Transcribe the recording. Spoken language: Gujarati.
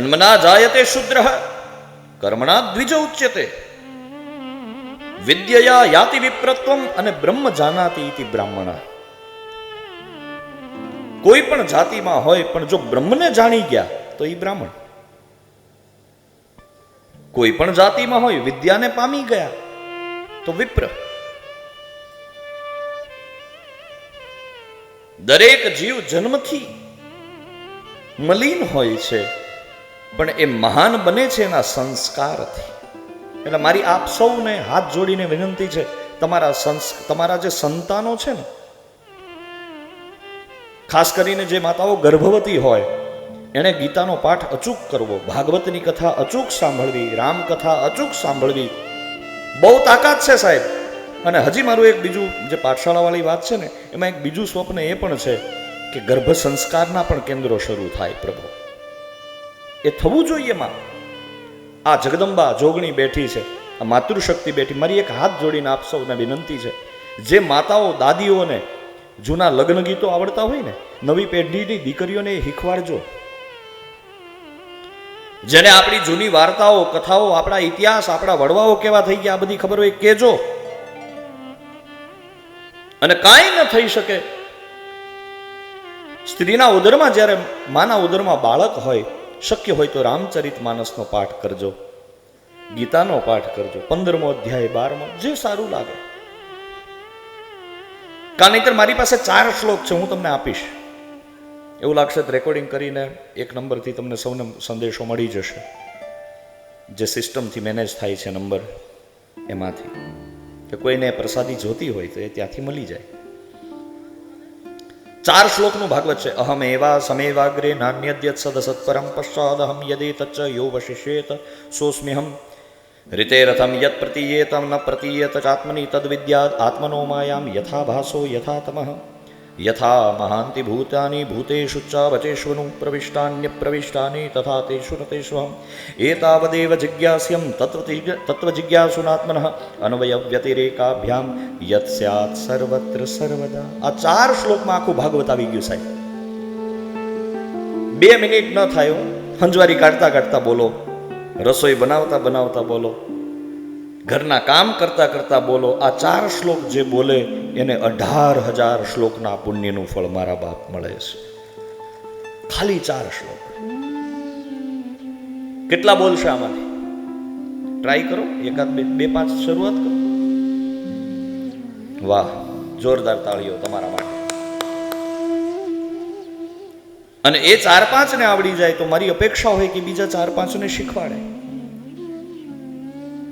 જન્મના જાયતે શુદ્ર, કર્મણા દ્વિજ ઉચ્યતે. વિદ્યયા યાતિ વિપ્રત્વમ અને બ્રહ્મ જાનાતી બ્રાહ્મણા. કોઈ પણ જાતિમાં હોય, પણ જો બ્રહ્મને જાણી ગયા, તો એ બ્રાહ્મણ. કોઈ પણ જાતિમાં હોય, વિદ્યાને પામી ગયા, તો વિપ્ર. દરેક જીવ જન્મથી મલિન હોય છે. પણ એ મહાન બને છે એના સંસ્કારથી. એટલે મારી આપ સૌને હાથ જોડીને વિનંતી છે, તમારા સંસ, તમારા જે સંતાનો છે ને, ખાસ કરીને જે માતાઓ ગર્ભવતી હોય, એણે ગીતાનો પાઠ અચૂક કરવો, ભાગવતની કથા અચૂક સાંભળવી, રામકથા અચૂક સાંભળવી. બહુ તાકાત છે સાહેબ. અને હજી મારું એક બીજું જે પાઠશાળાવાળી વાત છે ને, એમાં એક બીજું સ્વપ્ન એ પણ છે કે ગર્ભ સંસ્કારના પણ કેન્દ્રો શરૂ થાય પ્રભુ. એ થવું જોઈએ માં. આ જગદંબા જોગણી બેઠી છે. આ માતૃશક્તિ બેઠી. મારી એક હાથ જોડીને આપ સૌને વિનંતી છે. જે માતાઓ, દાદીઓને જૂના લગ્ન ગીતો આવડતા હોય ને, નવી પેઢીની દીકરીઓને એ શીખવાડજો. જેને આપણી જૂની વાર્તાઓ, કથાઓ, આપણા ઇતિહાસ, આપણા વડવાઓ કેવા થઈ ગયા, આ બધી ખબર હોય કેજો અને કાંઈ ન થઈ શકે. સ્ત્રીના ઉદરમાં જ્યારે, માના ઉદરમાં બાળક હોય શક્ય હોય તો રામચરિત માનસનો પાઠ કરજો. ગીતાનો પાઠ કરજો. પંદરમો અધ્યાય, બારમો, જે સારું લાગે. કા નહીતર મારી પાસે ચાર શ્લોક છે, હું તમને આપીશ. એવું લાગશે રેકોર્ડિંગ કરીને એક નંબરથી તમને સૌને સંદેશો મળી જશે. જે સિસ્ટમથી મેનેજ થાય છે નંબર, એમાંથી. કે કોઈને પ્રસાદી જોતી હોય તો એ ત્યાંથી મળી જાય. ચાર શ્લોકનું ભાગવત છે. અહમ એવા સમેવાગ્રે નાન્યદ્ય સદ સત્પરમ પશ્ચાદ અહમ યદે તચ્ચ યો વશિષ્યેત સોસ્મ્યહમ. રીતે રથમ યત પ્રતીયેતમ ન પ્રતીયત ચાત્મની તદ વિદ્યાત આત્મનો માયામ યથા ભાસો યથા તમઃ યથા મહાંતિ ભૂતાની ભૂતેષુ ચાવચેષ્વનુ વચેષ્વનું પ્રવિષ્ટાન્ય પ્રવિષ્ટાની તથા તેષુ ન તેષ્વહમ એતાવદેવ જિજ્ઞાસ્યમ તત્વ તત્વ જિજ્ઞાસુનાત્મન અન્વય વ્યતિરેકાભ્યામ યત સ્યાત સર્વત્ર સર્વદા આ ચાર શ્લોકમાં આખું ભાગવત આવી ગયું સાહેબ બે મિનિટ ન થાય હંજવારી કાઢતા કાઢતા બોલો, રસોઈ બનાવતા બનાવતા બોલો. ઘરના કામ કરતા કરતા બોલો, આ ચાર શ્લોક જે બોલે, એને અઢાર હજાર શ્લોકના પુણ્યનું ફળ મારા બાપ મળે છે. ખાલી ચાર શ્લોક. કેટલા બોલશે આમાંથી? ટ્રાય કરો, એકાદ બે બે પાંચ શરૂઆત કરો. વાહ, જોરદાર તાળીઓ તમારા માટે. અને એ ચાર પાંચને આવડી જાય તો મારી અપેક્ષા હોય કે બીજા ચાર પાંચને શીખવાડે.